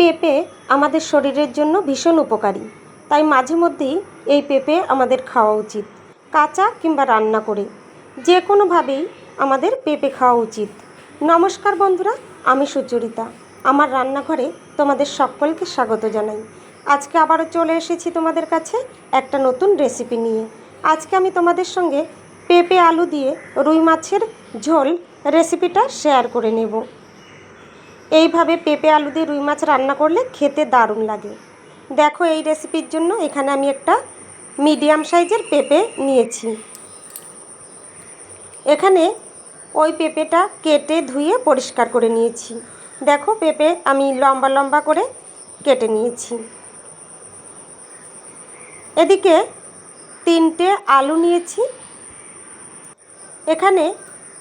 পেঁপে আমাদের শরীরের জন্য ভীষণ উপকারী। তাই মাঝে মধ্যেই এই পেঁপে আমাদের খাওয়া উচিত, কাঁচা কিংবা রান্না করে। যে কোনোভাবেই আমাদের পেঁপে খাওয়া উচিত। নমস্কার বন্ধুরা, আমি সুচরিতা। আমার রান্নাঘরে তোমাদের সকলকে স্বাগত জানাই। আজকে আবারও চলে এসেছি তোমাদের কাছে একটা নতুন রেসিপি নিয়ে। আজকে আমি তোমাদের সঙ্গে পেঁপে আলু দিয়ে রুই মাছের ঝোল রেসিপিটা শেয়ার করে নেব। এইভাবে পেঁপে আলু দিয়ে রুই মাছ রান্না করলে খেতে দারুণ লাগে। দেখো এই রেসিপির জন্য এখানে আমি একটা মিডিয়াম সাইজের পেঁপে নিয়েছি। এখানে ওই পেঁপেটা কেটে ধুয়ে পরিষ্কার করে নিয়েছি। দেখো পেঁপে আমি লম্বা লম্বা করে কেটে নিয়েছি। এদিকে তিনটে আলু নিয়েছি। এখানে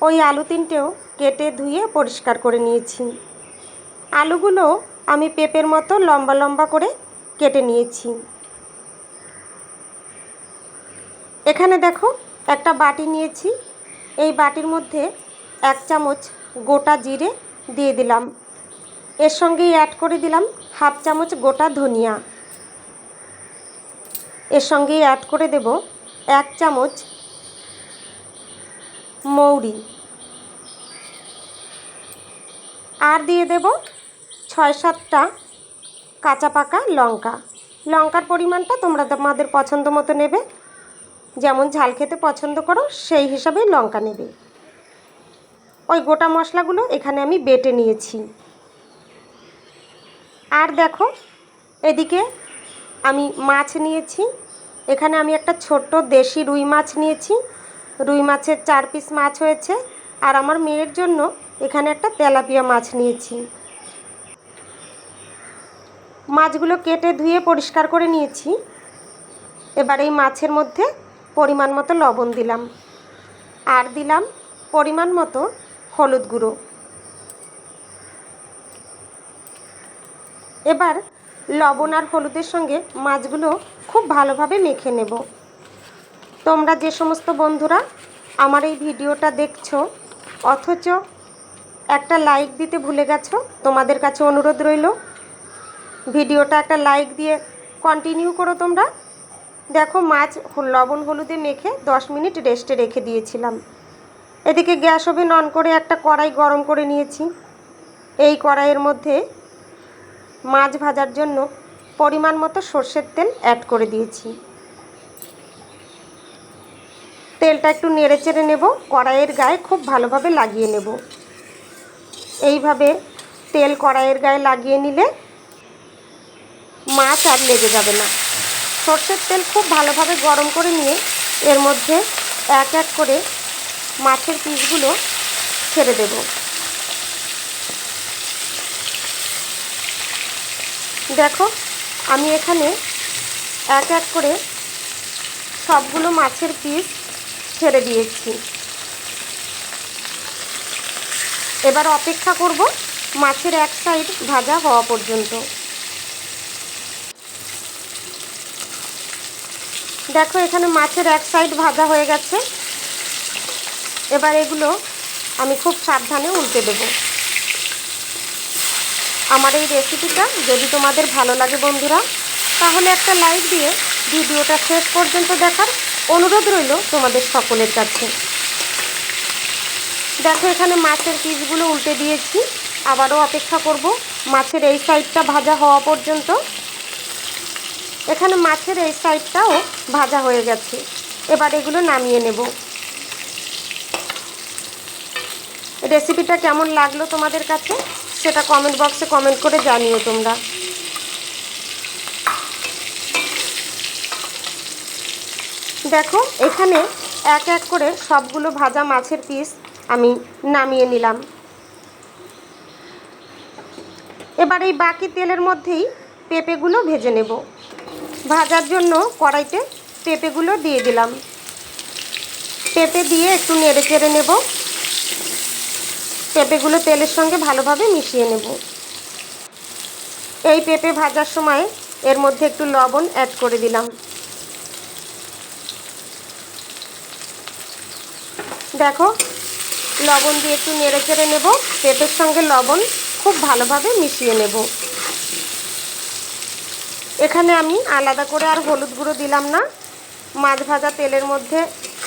ওই আলু তিনটেও কেটে ধুয়ে পরিষ্কার করে নিয়েছি। আলুগুলো আমি পেঁপের মতো লম্বা লম্বা করে কেটে নিয়েছি। এখানে দেখো একটা বাটি নিয়েছি। এই বাটির মধ্যে এক চামচ গোটা জিরে দিয়ে দিলাম। এর সঙ্গেই অ্যাড করে দিলাম হাফ চামচ গোটা ধনিয়া। এর সঙ্গেই অ্যাড করে দেব এক চামচ মৌরি। আর দিয়ে দেব ছয় সাতটা কাঁচা পাকা লঙ্কা। লঙ্কার পরিমাণটা তোমরা তোমাদের পছন্দ মতো নেবে। যেমন ঝাল খেতে পছন্দ করো, সেই হিসাবে লঙ্কা নেবে। ওই গোটা মশলাগুলো এখানে আমি বেটে নিয়েছি। আর দেখো, এদিকে আমি মাছ নিয়েছি। এখানে আমি একটা ছোট্ট দেশি রুই মাছ নিয়েছি। রুই মাছের চার পিস মাছ হয়েছে। আর আমার মেয়ের জন্য এখানে একটা তেলাপিয়া মাছ নিয়েছি। মাছগুলো কেটে ধুয়ে পরিষ্কার করে নিয়েছি। এবার এই মাছের মধ্যে পরিমাণ মতো লবণ দিলাম। আর দিলাম পরিমাণ মতো হলুদ গুঁড়ো। এবার লবণ আর হলুদের সঙ্গে মাছগুলো খুব ভালোভাবে মেখে নেব। তোমরা যে সমস্ত বন্ধুরা আমার এই ভিডিওটা দেখছ, অথচ একটা লাইক দিতে ভুলে গেছো, তোমাদের কাছে অনুরোধ রইল ভিডিওটা একটা লাইক দিয়ে কন্টিনিউ করো তোমরা। দেখো মাছ লবণ হলুদে মেখে দশ মিনিট রেস্টে রেখে দিয়েছিলাম। এদিকে গ্যাস ওভেন অন করে একটা কড়াই গরম করে নিয়েছি। এই কড়াইয়ের মধ্যে মাছ ভাজার জন্য পরিমাণ মতো সর্ষের তেল অ্যাড করে দিয়েছি। তেলটা একটু নেড়ে চেড়ে নেব, কড়াইয়ের গায়ে খুব ভালোভাবে লাগিয়ে নেব। এইভাবে তেল কড়াইয়ের গায়ে লাগিয়ে নিলে মাছ আর লেগে যাবে না। সর্ষের তেল খুব ভালোভাবে গরম করে নিয়ে এর মধ্যে এক এক করে মাছের পিসগুলো ছেড়ে দেব। দেখো, আমি এখানে এক এক করে সবগুলো মাছের পিস ছেড়ে দিয়েছি। এবার অপেক্ষা করব মাছের এক সাইড ভাজা হওয়া পর্যন্ত। দেখো, এখানে মাছের এক সাইড ভাজা হয়ে গেছে। এবার এগুলো আমি খুব সাবধানে উল্টে দেব। আমার এই রেসিপিটা যদি তোমাদের ভালো লাগে বন্ধুরা, তাহলে একটা লাইক দিয়ে ভিডিওটা শেষ পর্যন্ত দেখার অনুরোধ রইল তোমাদের সকলের কাছে। দেখো, এখানে মাছের পিসগুলো উল্টে দিয়েছি। আবারও অপেক্ষা করব মাছের এই সাইডটা ভাজা হওয়া পর্যন্ত। এখানে মাছের এই সাইডটাও ভাজা হয়ে গেছে। এবার এগুলো নামিয়ে নেব। রেসিপিটা কেমন লাগল তোমাদের কাছে? সেটা কমেন্ট বক্সে কমেন্ট করে জানিও তোমরা। দেখো, এখানে এক এক করে সবগুলো ভাজা মাছের পিস আমি নামিয়ে নিলাম। এবার এই বাকি তেলের মধ্যেই পেঁপেগুলো ভেজে নেব। ভাজার জন্য কড়াইতে পেঁপেগুলো দিয়ে দিলাম। পেঁপে দিয়ে একটু নেড়ে চেড়ে নেব। পেঁপেগুলো তেলের সঙ্গে ভালোভাবে মিশিয়ে নেব। এই পেঁপে ভাজার সময় এর মধ্যে একটু লবণ অ্যাড করে দিলাম। দেখো, লবণ দিয়ে একটু নেড়ে চেড়ে নেব। পেঁপের সঙ্গে লবণ খুব ভালোভাবে মিশিয়ে নেব। এখানে আমি আলাদা করে আর হলুদ গুঁড়ো দিলাম না। মাছ ভাজা তেলের মধ্যে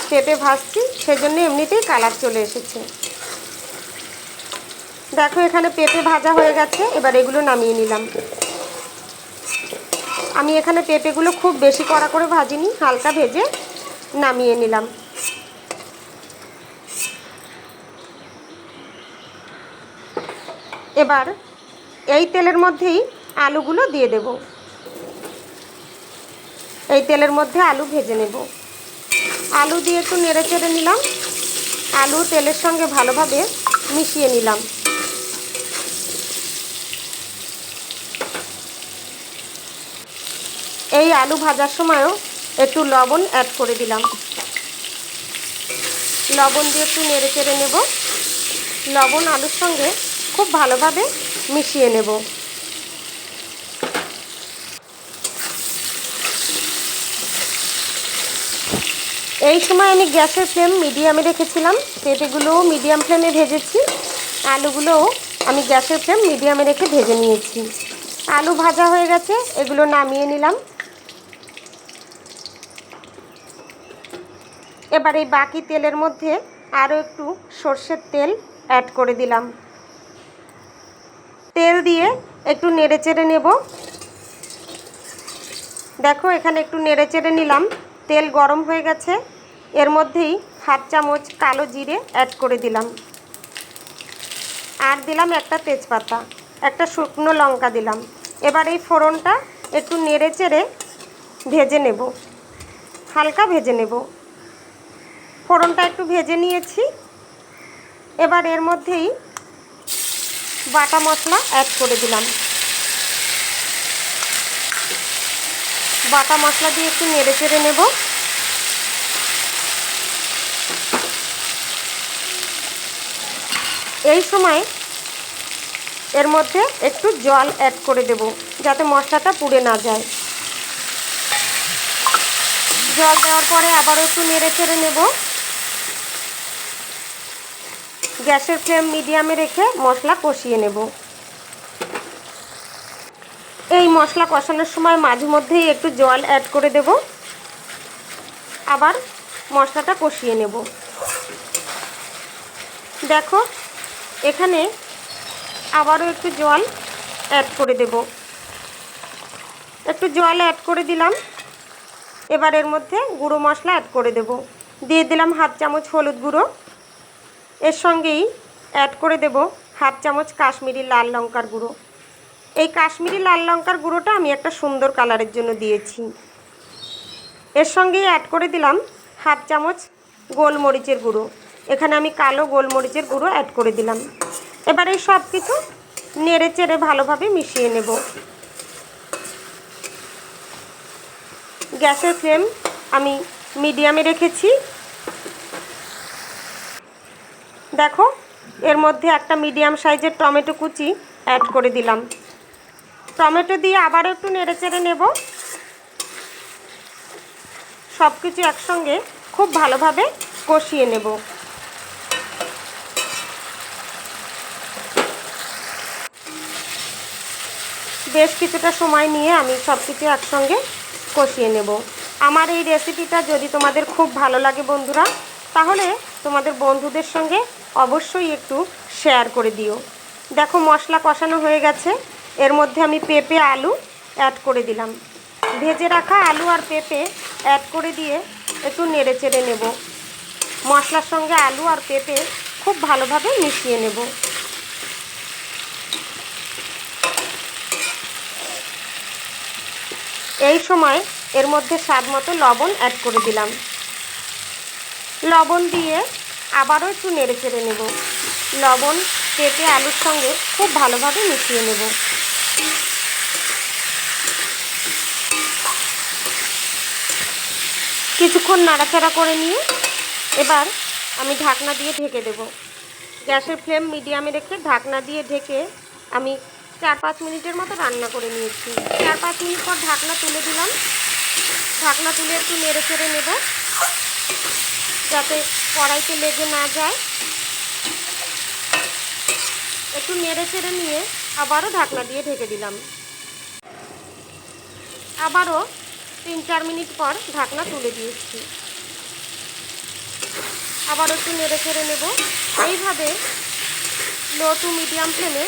পেঁপে ভাজছি, সেজন্য এমনিতেই কালার চলে এসেছে। দেখো, এখানে পেঁপে ভাজা হয়ে গেছে, এবার এগুলো নামিয়ে নিলাম। আমি এখানে পেঁপেগুলো খুব বেশি কড়া করে ভাজিনি, হালকা ভেজে নামিয়ে নিলাম। এবার এই তেলের মধ্যেই আলুগুলো দিয়ে দেব। এই তেলের মধ্যে আলু ভেজে নেব। আলু দিয়ে একটু নেড়ে চেড়ে নিলাম। আলু তেলের সঙ্গে ভালোভাবে মিশিয়ে নিলাম। এই আলু ভাজার সময়ও একটু লবণ অ্যাড করে দিলাম। লবণ দিয়ে একটু নেড়ে চেড়ে নেব। লবণ আলুর সঙ্গে খুব ভালোভাবে মিশিয়ে নেব। এই সময় আমি গ্যাসের ফ্লেম মিডিয়ামে রেখেছিলাম পেঁপেগুলোও মিডিয়াম ফ্লেমে ভেজেছি। আলুগুলোও আমি গ্যাসের ফ্লেম মিডিয়ামে রেখে ভেজে নিয়েছি। আলু ভাজা হয়ে গেছে, এগুলো নামিয়ে নিলাম। এবার এই বাকি তেলের মধ্যে আরও একটু সর্ষের তেল অ্যাড করে দিলাম। তেল দিয়ে একটু নেড়ে চেড়ে নেব। দেখো, এখানে একটু নেড়ে চেড়ে নিলাম। তেল গরম হয়ে গেছে। এর মধ্যেই হাফ চামচ কালো জিরে অ্যাড করে দিলাম। আর দিলাম একটা তেজপাতা, একটা শুকনো লঙ্কা দিলাম। এবার এই ফোড়নটা একটু নেড়ে চেড়ে ভেজে নেব, হালকা ভেজে নেব। ফোড়নটা একটু ভেজে নিয়েছি। এবার এর মধ্যেই বাটা মশলা অ্যাড করে দিলাম। বাটা মশলা দিয়ে একটু নেড়ে চেড়ে নেব। এই সময় এর মধ্যে একটু জল অ্যাড করে দেব, যাতে মশলাটা পুড়ে না যায়। জল দেওয়ার পরে আবারও একটু নেড়ে চেড়ে নেব। গ্যাসের ফ্লেম মিডিয়ামে রেখে মশলা কষিয়ে নেব। এই মশলা কষানোর সময় মাঝে মধ্যেই একটু জল অ্যাড করে দেব। আবার মশলাটা কষিয়ে নেব। দেখো এখানে আবারও একটু জল অ্যাড করে দেব। একটু জল অ্যাড করে দিলাম। এবার এর মধ্যে গুঁড়ো মশলা অ্যাড করে দেব। দিয়ে দিলাম হাফ চামচ হলুদ গুঁড়ো। এর সঙ্গেই অ্যাড করে দেব হাফ চামচ কাশ্মীরি লাল লঙ্কার গুঁড়ো। এই কাশ্মীরি লাল লঙ্কার গুঁড়োটা আমি একটা সুন্দর কালারের জন্য দিয়েছি। এর সঙ্গেই অ্যাড করে দিলাম হাফ চামচ গোলমরিচের গুঁড়ো। এখানে আমি কালো গোলমরিচের গুঁড়ো অ্যাড করে দিলাম। এবার এই সব কিছু নেড়ে চেড়ে ভালোভাবে মিশিয়ে নেব। গ্যাসের ফ্লেম আমি মিডিয়ামে রেখেছি। দেখো, এর মধ্যে একটা মিডিয়াম সাইজের টমেটো কুচি অ্যাড করে দিলাম। টমেটো দিয়ে আবারও একটু নেড়ে চেড়ে নেব। সব কিছু একসঙ্গে খুব ভালোভাবে কষিয়ে নেব। বেশ কিছুটা সময় নিয়ে আমি সব কিছু একসঙ্গে কষিয়ে নেব। আমার এই রেসিপিটা যদি তোমাদের খুব ভালো লাগে বন্ধুরা, তাহলে তোমাদের বন্ধুদের সঙ্গে অবশ্যই একটু শেয়ার করে দিও। দেখো মশলা কষানো হয়ে গেছে। এর মধ্যে আমি পেঁপে, আলু অ্যাড করে দিলাম। ভেজে রাখা আলু আর পেঁপে অ্যাড করে দিয়ে একটু নেড়ে চেড়ে নেব। মশলার সঙ্গে আলু আর পেঁপে খুব ভালোভাবে মিশিয়ে নেব। এই সময় এর মধ্যে স্বাদ মতো লবণ অ্যাড করে দিলাম। লবণ দিয়ে আবারও একটু নেড়ে চেড়ে নেব। লবণ পেঁপে আলুর সঙ্গে খুব ভালোভাবে মিশিয়ে নেব। কিছুক্ষণ নাড়াচাড়া করে নিয়ে এবার আমি ঢাকনা দিয়ে ঢেকে দেব। গ্যাসের ফ্লেম মিডিয়ামে রেখে ঢাকনা দিয়ে ঢেকে আমি চার পাঁচ মিনিটের মতো রান্না করে নিয়েছি। চার পাঁচ মিনিট পর ঢাকনা তুলে দিলাম। ঢাকনা তুলে একটু নেড়ে চেড়ে নেব। যাতে কড়াইতে লেগে না যায়। একটু নেড়ে চেড়ে নিয়ে আবারও ঢাকনা দিয়ে ঢেকে দিলাম। আবারও তিন চার মিনিট পর ঢাকনা তুলে দিয়েছি। আবার একটু নেড়ে চেড়ে নেব। এইভাবে লো টু মিডিয়াম ফ্লেমে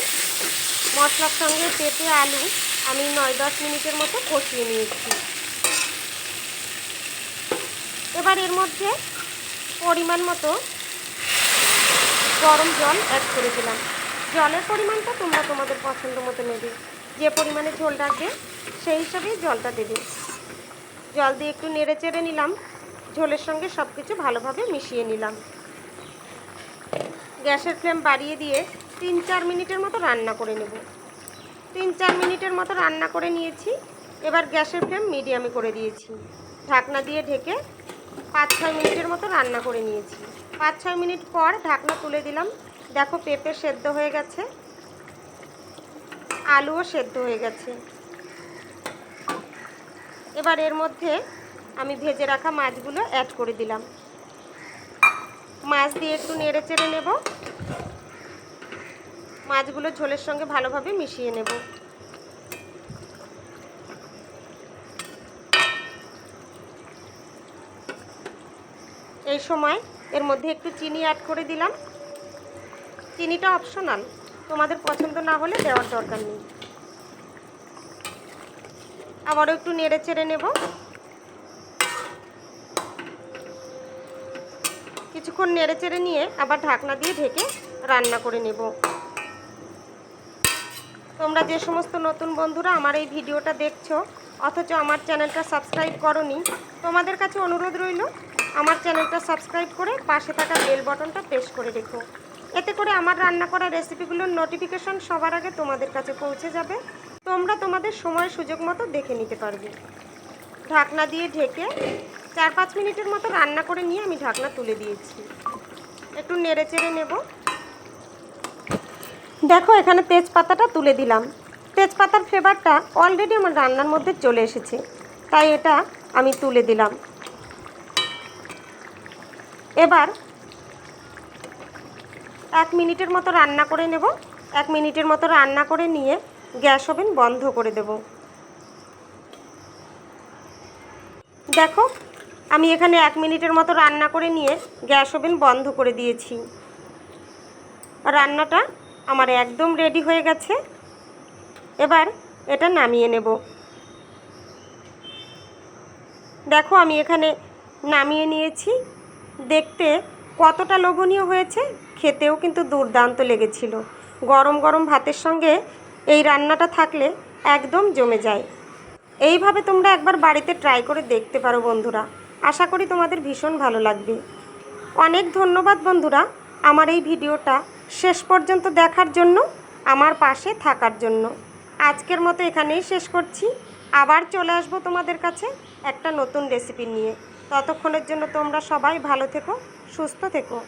মশলার সঙ্গে পেঁপে, আলু আমি নয় দশ মিনিটের মতো কষিয়ে নিয়েছি। এবার এর মধ্যে পরিমাণ মতো গরম জল অ্যাড করে দিলাম। জলের পরিমাণটা তোমরা তোমাদের পছন্দ মতো নেবে। যে পরিমাণে ঝোল রাখবে, সেই হিসাবেই জলটা দেবে। জল দিয়ে একটু নেড়ে চেড়ে নিলাম। ঝোলের সঙ্গে সব কিছু ভালোভাবে মিশিয়ে নিলাম। গ্যাসের ফ্লেম বাড়িয়ে দিয়ে তিন চার মিনিটের মতো রান্না করে নেব। তিন চার মিনিটের মতো রান্না করে নিয়েছি। এবার গ্যাসের ফ্লেম মিডিয়ামে করে দিয়েছি। ঢাকনা দিয়ে ঢেকে পাঁচ ছয় মিনিটের মতো রান্না করে নিয়েছি। পাঁচ ছয় মিনিট পর ঢাকনা তুলে দিলাম। দেখো পেঁপে সেদ্ধ হয়ে গেছে। আলুও সেদ্ধ হয়ে গেছে। এবার এর মধ্যে আমি ভেজে রাখা মাছগুলো অ্যাড করে দিলাম। মাছ দিয়ে একটু নেড়ে চেড়ে নেব। মাছগুলো ঝোলের সঙ্গে ভালোভাবে মিশিয়ে নেব। এই সময় এর মধ্যে একটু চিনি অ্যাড করে দিলাম। চিনিটা অপশনাল তোমাদের পছন্দ না হলে দেওয়ার দরকার নেই। আবারও একটু নেড়ে চেড়ে নেব। কিছুক্ষণ নেড়ে চেড়ে নিয়ে আবার ঢাকনা দিয়ে ঢেকে রান্না করে নেব। তোমরা যে সমস্ত নতুন বন্ধুরা আমার এই ভিডিওটা দেখছ, অথচ আমার চ্যানেলটা সাবস্ক্রাইব করনি, তোমাদের কাছে অনুরোধ রইল, আমার চ্যানেলটা সাবস্ক্রাইব করে পাশে থাকা বেল বটনটা প্রেস করে রেখো। এতে করে আমার রান্না করা রেসিপিগুলোর নোটিফিকেশন সবার আগে তোমাদের কাছে পৌঁছে যাবে, তোমরা তোমাদের সময় সুযোগ মতো দেখে নিতে পারবে। ঢাকনা দিয়ে ঢেকে চার পাঁচ মিনিটের মতো রান্না করে নিয়ে আমি ঢাকনা তুলে দিয়েছি। একটু নেড়ে চেড়ে নেব। দেখো, এখানে তেজপাতাটা তুলে দিলাম। তেজপাতার ফ্লেভারটা অলরেডি আমার রান্নার মধ্যে চলে এসেছে। তাই এটা আমি তুলে দিলাম। এবার এক মিনিটের মতো রান্না করে নেব। এক মিনিটের মতো রান্না করে নিয়ে গ্যাস ওভেন বন্ধ করে দেব। দেখো, আমি এখানে এক মিনিটের মতো রান্না করে নিয়ে গ্যাস ওভেন বন্ধ করে দিয়েছি। রান্নাটা আমার একদম রেডি হয়ে গেছে। এবার এটা নামিয়ে নেব। দেখো আমি এখানে নামিয়ে নিয়েছি। দেখতে কতটা লোভনীয় হয়েছে, খেতেও কিন্তু দুর্দান্ত লেগেছিল। গরম গরম ভাতের সঙ্গে এই রান্নাটা থাকলে একদম জমে যায়। এইভাবে তোমরা একবার বাড়িতে ট্রাই করে দেখতে পারো বন্ধুরা। আশা করি তোমাদের ভীষণ ভালো লাগবে। অনেক ধন্যবাদ বন্ধুরা। আমার এই ভিডিওটা শেষ পর্যন্ত দেখার জন্য, আমার পাশে থাকার জন্য। আজকের মতো এখানেই শেষ করছি। আবার চলে আসব তোমাদের কাছে একটা নতুন রেসিপি নিয়ে। ততক্ষণের জন্য তোমরা সবাই ভালো থেকো, সুস্থ থেকো।